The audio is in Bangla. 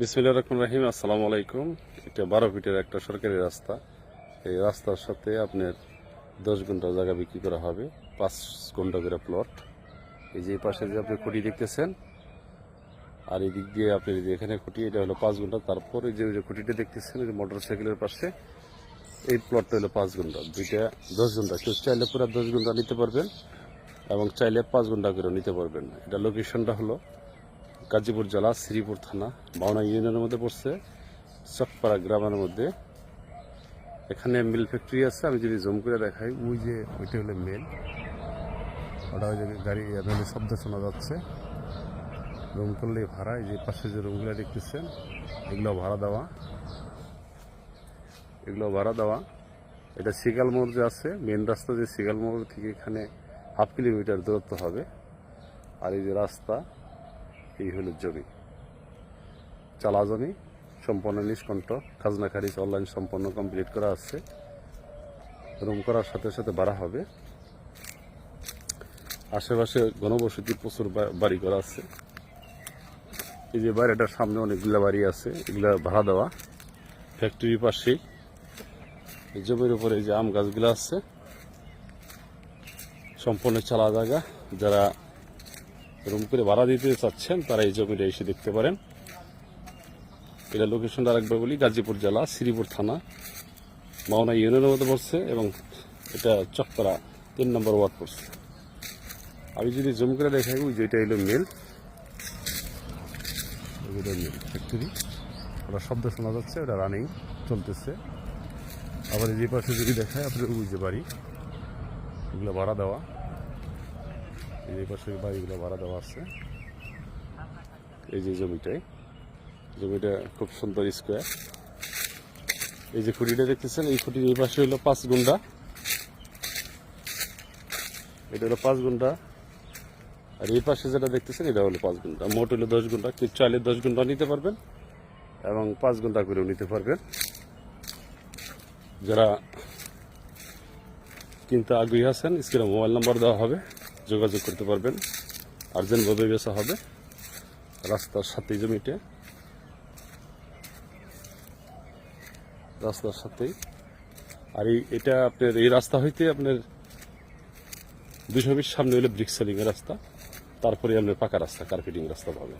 বিসমিল্লা রহমান রাহিম, আসসালামু আলাইকুম। এটা বারো ফিটের একটা সরকারি রাস্তা। এই রাস্তার সাথে আপনার দশ ঘণ্টা জায়গা বিক্রি করা হবে, পাঁচ ঘণ্টা করে প্লট এই যে পাশে যে আপনি খুঁটি দেখতেছেন, আর এই দিক দিয়ে আপনি যে এখানে খুঁটি, এটা হলো পাঁচ ঘণ্টা। তারপর এই যে ওই যে খুঁটিটা দেখতেছেন, ওই যে মোটর সাইকেলের পাশে, এই প্লটটা হলো পাঁচ ঘণ্টা। দুইটা দশ ঘণ্টা। কেউ চাইলে পুরো দশ ঘণ্টা নিতে পারবেন, এবং চাইলে পাঁচ ঘণ্টা করে নিতে পারবেন। এটা লোকেশনটা হলো গাজীপুর জেলা শ্রীপুর থানা, বাউনা ইউনিয়নের মধ্যে পড়ছে। চকপাড়া গ্রামের মধ্যে। এখানে মিল ফ্যাক্টরি আছে, আমি যদি জুম করে দেখাই। ওই যে, ওইটা হলো মিল। ওটা ওই যে গাড়ি আপনাদের শব্দ শোনা যাচ্ছে। রুম করলে ভাড়া, এই যে পাশে যে রুমগুলো দেখতেছেন, এগুলো ভাড়া দেওয়া। এগুলো ভাড়া দেওয়া। এটা সিগাল মোড় যে আছে মেন রাস্তা যে সিগাল মোড় থেকে এখানে হাফ কিলোমিটার দূরত্ব হবে। আর এই যে রাস্তা এই হলো জমি। চালা জমি, সম্পূর্ণ নিষ্কণ্ঠ, খাজনা খারিজ অনলাইন সম্পন্ন কমপ্লিট করা আছে। রুম করার সাথে সাথে বাড়া হবে। আশেপাশে ঘনবসতি প্রচুর বাড়ি করা আছে। এই যে বাড়িটার সামনে অনেকগুলো বাড়ি আছে, এগুলা ভাড়া দেওয়া। ফ্যাক্টরির পাশে। জমির উপরে যে আম গাছগুলো আছে। সম্পূর্ণ চালা জায়গা। যারা রুম করে ভাড়া দিতে চাচ্ছেন, তারা এই জমিটা এসে দেখতে পারেন। এটা লোকেশনটা রাখবে বলি, গাজীপুর জেলা, শ্রীপুর থানা, মাওনা ইউনিয়নের মধ্যে পড়ছে এবং এটা চক্করা তিন নম্বর ওয়ার্ড পড়ছে। আমি যদি জুম করে দেখাই, ওই যেটা হলো মেল। ফ্যাক্টরি ওটা শব্দ শোনা যাচ্ছে, ওটা রানিং চলতেছে। আবার এই যে পাশে যদি দেখায় আপনার যে বাড়ি, এগুলো ভাড়া দেওয়া। এই যে পাশে বাড়িগুলো ভাড়া দেওয়া আছে। এই যে জমিটাই। জমিটা খুব সুন্দর স্কোয়ার এই যে খুঁটিটা দেখতেছেন, এই খুঁটির এই পাশে হলো পাঁচ গুন্ডা। এটা হলো পাঁচ গুন্ডা। আর এই পাশে যেটা দেখতেছেন, এটা হলো পাঁচ ঘণ্টা মোট হলো দশ ঘণ্টা কেউ চাইলে দশ ঘণ্টা নিতে পারবেন এবং পাঁচ ঘণ্টা করেও নিতে পারবেন। যারা কিনতে আগ্রহী আছেন, স্ক্রিনে মোবাইল নাম্বার দেওয়া হবে। যোগাযোগ করতে পারবেন। আর্জেন্টভাবে বেচা হবে। রাস্তার সাথেই জমিটা। রাস্তার সাথেই। আর এই এটা আপনার এই রাস্তা হইতে আপনার দুশো সামনে হইলে ব্রিক সেলিংয়ের রাস্তা। তারপরে আপনার পাকা রাস্তা কার্পেটিং রাস্তা পাবে